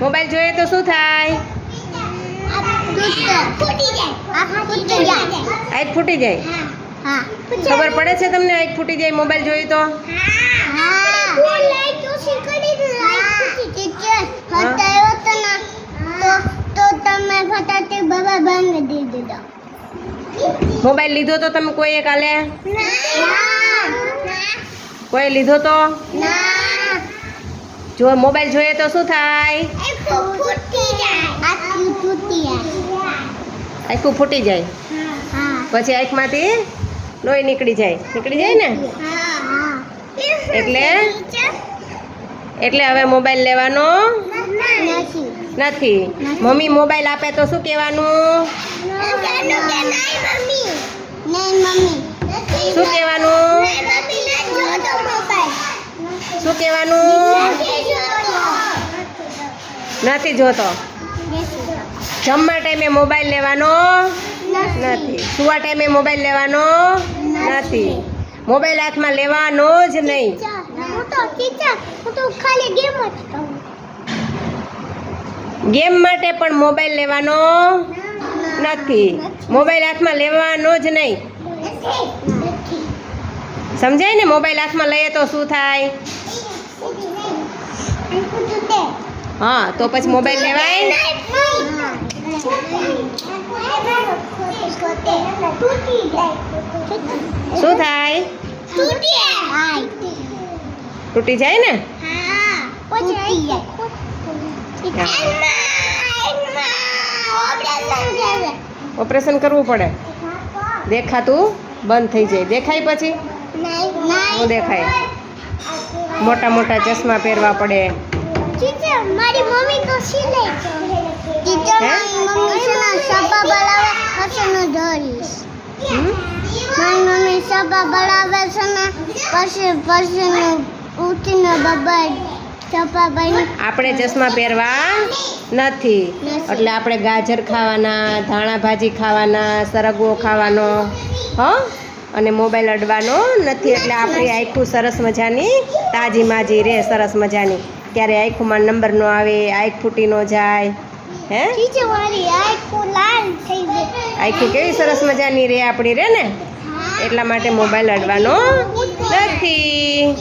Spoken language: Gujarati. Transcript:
મોબાઈલ જોઈએ તો શું થાય? આંખ ફૂટી જાય. ખબર પડે છે તમને આંખ ફૂટી જાય મોબાઈલ જોઈએ તો? મોબાઈલ લીધો તો તમે કોઈએ કાલે કોઈ લીધો તો? જો મોબાઈલ જોઈએ તો શું થાય? આખું ફૂટી જાય. પછી આંખમાંથી લોહી નીકળી જાય. નીકળી જાય ને? એટલે? એટલે હવે મોબાઈલ લેવાનો નથી. મમ્મી મોબાઈલ આપે તો શું કહેવાનું? શું કહેવાનું? શું કહેવાનું? નથી જોતો? જમવા ટાઈમે મોબાઈલ લેવાનો નથી. સુવા ટાઈમે મોબાઈલ લેવાનો નથી. મોબાઈલ હાથમાં લેવાનો જ નહીં. ગેમ માટે પણ મોબાઈલ લેવાનો નથી. મોબાઈલ હાથમાં લેવાનો જ નહીં. સમજાય ને? મોબાઈલ હાથમાં લઈએ તો શું થાય? હા તો પછી મોબાઈલ લેવાય? શું થાય? તૂટી જાય ને? ઓપરેશન કરવું પડે. દેખાતું બંધ થઈ જાય. દેખાય પછી? શું દેખાય? મોટા મોટા ચશ્મા પહેરવા પડે. ટીચર મારી મમ્મી તો સિલે છે. ટીચર મારી મમ્મી છે ને સભા બનાવે પછી હું ધરીશ મારી મમ્મી સભા બનાવે છે ને પછી પછી હું ઉઠીને બની આપણે ચશ્મા પહેરવા નથી. એટલે આપણે ગાજર ખાવાના ધાણા ભાજી ખાવાના સરગવો ખાવાનો હ? અને મોબાઈલ અડવાનો નથી. એટલે આપણી આખું સરસ મજાની તાજી માજી રહે સરસ મજાની. ત્યારે આંખોમાં નંબર ન આવે આંખ ફૂટી ન જાય હે? આખું કેવી સરસ મજાની રે આપણી રે ને? એટલા માટે મોબાઈલ અડવાનો નથી.